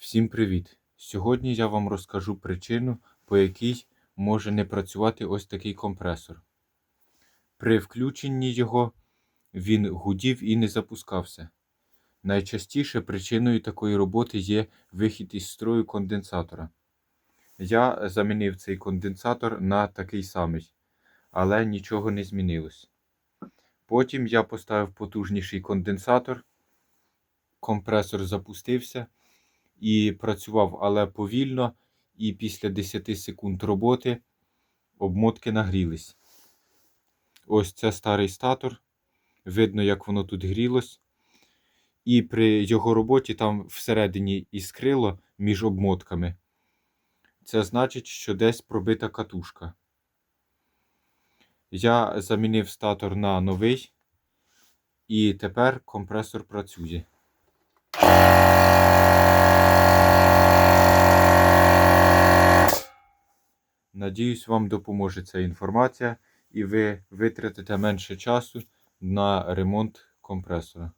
Всім привіт! Сьогодні я вам розкажу причину, по якій може не працювати ось такий компресор. При включенні його він гудів і не запускався. Найчастіше причиною такої роботи є вихід із строю конденсатора. Я замінив цей конденсатор на такий самий, але нічого не змінилось. Потім я поставив потужніший конденсатор, компресор запустився і працював, але повільно, і після 10 секунд роботи обмотки нагрілись. Ось це старий статор. Видно, як воно тут грілось. І при його роботі там всередині іскрило між обмотками. Це значить, що десь пробита катушка. Я замінив статор на новий, і тепер компресор працює. Надіюсь, вам допоможе ця інформація і ви витратите менше часу на ремонт компресора.